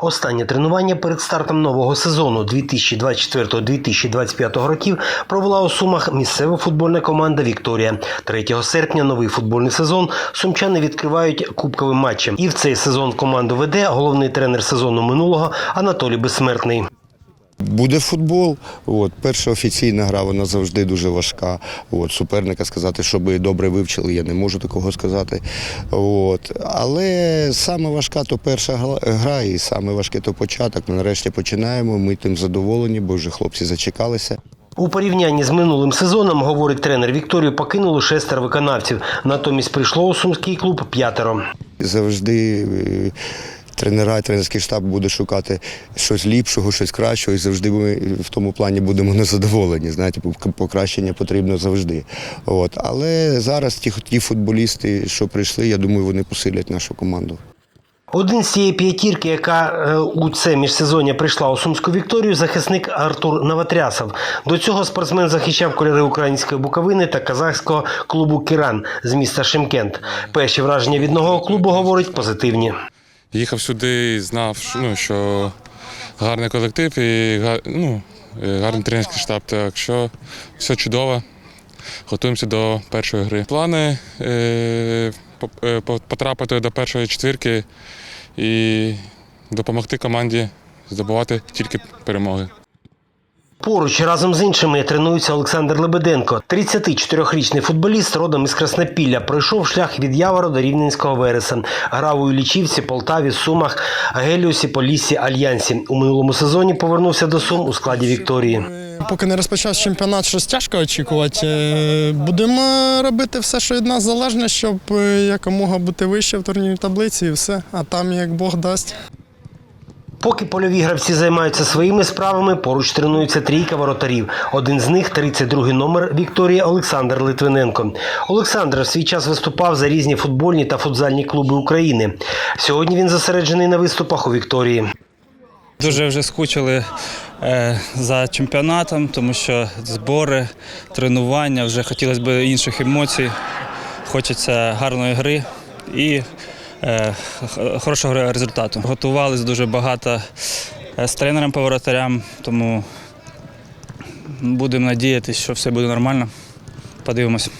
Останнє тренування перед стартом нового сезону 2024-2025 років провела у Сумах місцева футбольна команда Вікторія. 3 серпня новий футбольний сезон сумчани відкривають кубковим матчем. І в цей сезон команду веде головний тренер сезону минулого Анатолій Безсмертний. Буде футбол. От, перша офіційна гра, вона завжди дуже важка. От, суперника сказати, щоб добре вивчили, я не можу такого сказати. От, але саме важка то перша гра, і саме важке то початок. Нарешті починаємо. Ми тим задоволені, бо вже хлопці зачекалися. У порівнянні з минулим сезоном, говорить тренер Вікторію, покинули шестеро виконавців. Натомість прийшло у сумський клуб п'ятеро. Завжди е, тренера, тренерський штаб буде шукати щось ліпшого, щось кращого, і завжди ми в тому плані будемо незадоволені. Знаєте, покращення потрібно завжди. От. Але зараз ті, ті футболісти, що прийшли, я думаю, вони посилять нашу команду. Один з цієї п'ятірки, яка е, у це міжсезоння прийшла у Сумську Вікторію, захисник Артур Новотрясов. До цього спортсмен захищав кольори української буковини та казахського клубу Кіран з міста Шимкент. Перші враження від нового клубу говорить позитивні. Їхав сюди і знав, ну, що гарний колектив і ну, гарний тренерський штаб. Так що все чудово. Готуємося до першої гри. Плани е, е, по- потрапити до першої четвірки і допомогти команді здобувати тільки перемоги. Поруч разом з іншими тренується Олександр Лебеденко. 34-річний футболіст родом із Краснопілля. Пройшов шлях від Явора до Рівненського Вереса. Грав у Іллічівці, Полтаві, Сумах, Геліусі, Поліссі, Альянсі. У минулому сезоні повернувся до Сум у складі Вікторії. Поки не розпочався чемпіонат, щось тяжко очікувати. Е, Будемо робити все, що від нас залежне, щоб е, якомога бути вище в турнірній таблиці і все. А там як Бог дасть. Поки польові гравці займаються своїми справами, поруч тренується трійка воротарів. Один з них 32-й номер Вікторія Олександр Литвиненко. Олександр в свій час виступав за різні футбольні та футзальні клуби України. Сьогодні він зосереджений на виступах у Вікторії. Дуже вже скучили е, за чемпіонатом, тому що збори, тренування, вже хотілося б інших емоцій. Хочеться гарної гри і хорошого результату. Готувалися дуже багато е, з тренером по воротарям, тому будемо надіятися, що все буде нормально. Подивимося.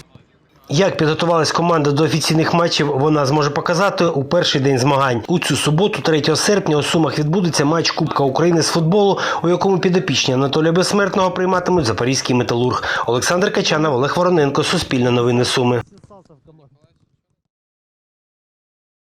Як підготувалась команда до офіційних матчів, вона зможе показати у перший день змагань. У цю суботу, 3 серпня, у Сумах відбудеться матч Кубка України з футболу, у якому підопічні Анатолія Безсмертного прийматимуть Запорізький металург. Олександр Качанов, Олег Вороненко, Суспільне новини Суми.